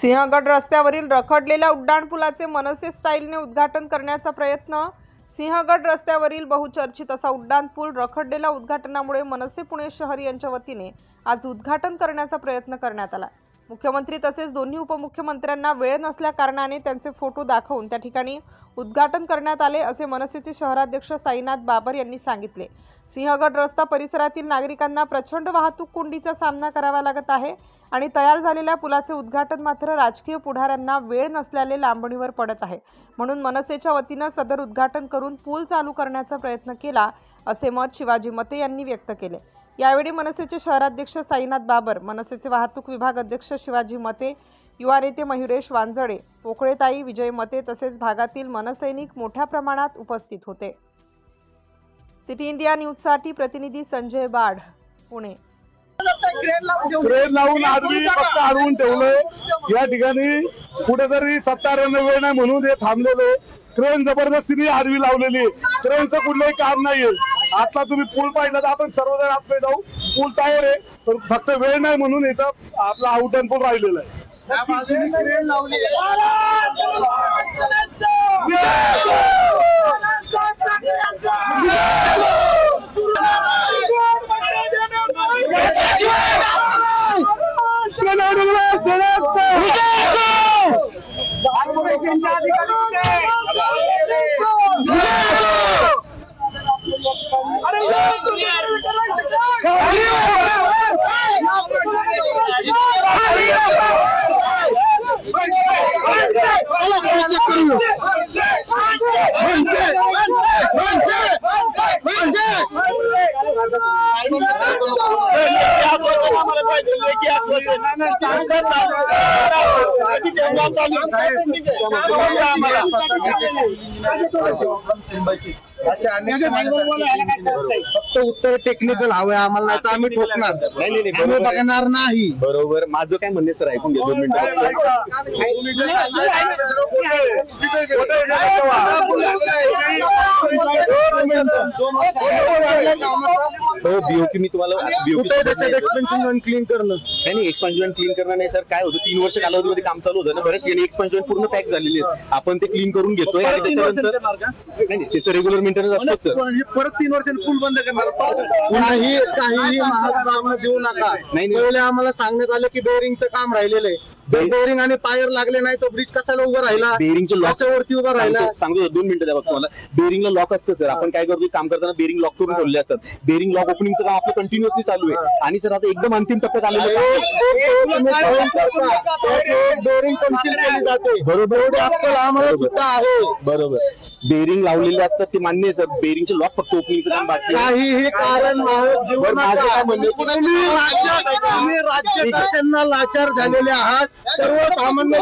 सिंहगड रस्त्यावरील रखडलेल्या उड्डाणपुलाचे मनसे स्टाईलने उद्घाटन करण्याचा प्रयत्न. सिंहगड रस्त्यावरील बहुचर्चित असा उड्डाणपूल रखडलेल्या उद्घाटनामुळे मनसे पुणे शहर यांच्या वतीने आज उद्घाटन करण्याचा प्रयत्न करण्यात आला. मुख्यमंत्री तसेच दोन्ही उपमुख्यमंत्र्यांना वेळ नसल्या कारणाने त्यांचे फोटो दाखवून त्या ठिकाणी उद्घाटन करण्यात आले असे मनसेचे शहराध्यक्ष साईनाथ बाबर यांनी सांगितले. सिंहगड रस्ता परिसरातील नागरिकांना प्रचंड वाहतूक कोंडीचा सामना करावा लागत आहे आणि तयार झालेल्या पुलाचे उद्घाटन मात्र राजकीय पुढाऱ्यांना वेळ नसल्याने लांबणीवर पडत आहे. म्हणून मनसेच्या वतीनं सदर उद्घाटन करून पूल चालू करण्याचा प्रयत्न केला असे मत शिवाजी मते यांनी व्यक्त केले. यावेळी मनसेचे शहराध्यक्ष साईनाथ बाबर मनसेचे वाहतूक विभाग अध्यक्ष शिवाजी मते युवा नेते मयुरेश वांजळे पोकळेताई विजय मते तसेच भागातील मनसैनिक मोठ्या प्रमाणात उपस्थित होते. सिटी इंडिया न्यूजसाठी प्रतिनिधी संजय बाढ पुणे. क्रेन लावून आडवी फक्त अडवून ठेवलंय. या ठिकाणी कुठेतरी सत्ताऱ्यांना वेळ नाही म्हणून हे थांबलेलं क्रेन जबरदस्तीने आरवी लावलेली आहे. क्रेनचं कुठलंही काम नाहीये. आता तुम्ही पूल पाहिलं तर आपण सर्वजण आपले जाऊ. पूल तयार आहे पण फक्त वेळ नाही म्हणून इथं आपला आउटन पूल राहिलेला आहे. বন্দে বন্দে বন্দে বন্দে फक्त उत्तर टेक्निकल हवं आम्हाला नाही तर आम्ही ठोकणार नाही, नाही, आम्ही. बघणार नाही बरोबर माझं काय म्हणणे सर ऐकून घ्या दोन मिनिटं हो बीओपी मी तुम्हाला बीओपी कुठे त्याच्यात एक्सपेन्शन क्लीन करणं? काही नाही एक्सपान्शन क्लीन नाही सर. काय होतं तीन वर्ष कालावधीमध्ये काम चालू होतं ना बरेच एक्सपान्शन पूर्ण पॅक झालेली आहेत. आपण ते क्लीन करून घेतोय. आणि त्याच्यानंतर नाही नाही, त्याचं रेग्युलर मेंटेनन्स असतं सर. परत तीन वर्षांनी पूल बंद करणार. काही काहीही महाग आम्हाला देऊ नका. नाही. पहिले आम्हाला सांगण्यात आलं की बेअरिंगचं काम राहिलेलं आहे. बेअरिंग आणि टायर लागले नाही तर ब्रिज कशाला उभं राहिला बेरिंगचं लॉक कशावरती उभं राहिला सांगतो दोन मिनिटं द्या बघ तुम्हाला बेरिंगला लॉक असतं सर आपण काय करतो काम करताना बेरिंग लॉक करून ठेवले असतात बेरिंग लॉक ओपनिंगचं काम आपलं कंटिन्युअसली चालू आहे आणि सर आता एकदम अंतिम टप्प्यात आलेलं बेअरिंग कन्सिल केली जाते बरोबर आम्हाला सुद्धा आहे बरोबर बेरिंग लावलेले असतात ते मान्य आहे सर बेरिंगचे लॉक फक्त ओपनिंगचं काम बाकी काहीही कारण माझं. काय म्हणणं राज्यकर्त्यांना लाचार झालेले आहात सर्वसामान्य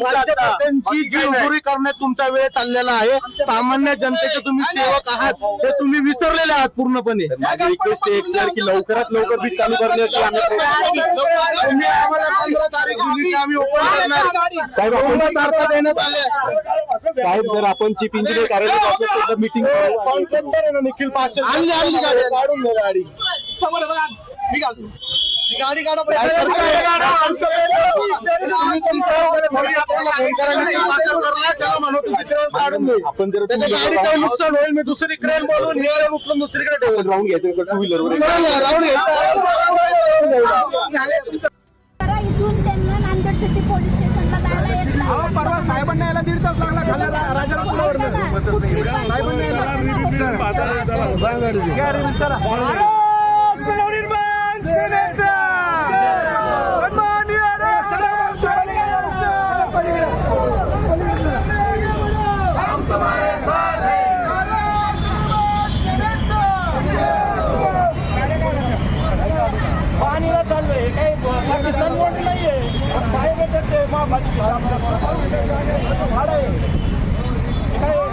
राज्यकर्त्यांची दिलगिरी करण्यात तुमचा वेळ चाललेला आहे सामान्य जनतेचे तुम्ही सेवक आहात हे तुम्ही विसरलेले आहात पूर्णपणे. माझी रिक्वेस्ट आहे सर की लवकरात लवकर बीज चालू करण्याची साहेब आपण तारखा देण्यात आल्या साहेब जर आपण चीफ इंजिनियर कार्यालय मिटिंग निखिल पाटील आणली आणली गाडी. काढून दे गाडी. गाडी काढा आपण जर गाडीचं नुकसान होईल मी दुसरी क्रेन बोलून हे उचलून दुसरीकडे ठेवून राऊंड घ्यायचं टू व्हीलर राहून इथून त्यांना नांदेड सिटी पोलीस स्टेशनला जायला एक तास परवा साहेबांना यायला दीड तास लागला खाल्याला पाणीला चालू आहे काही पाकिस्तान नाहीये. काय भेटत ते महापालिकेत भाडं आहे.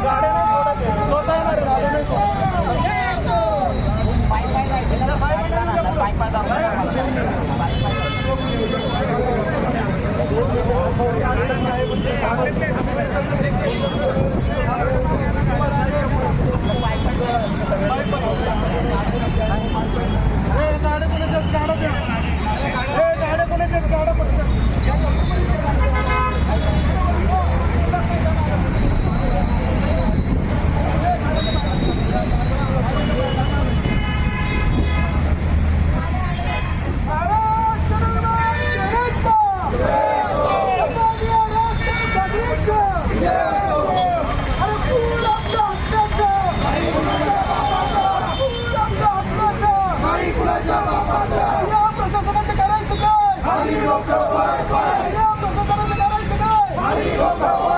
गाड्या नाही सोडत स्वतः येणार गाड्या नाही सोडत हे Ali Rock Away! Ali Rock Away!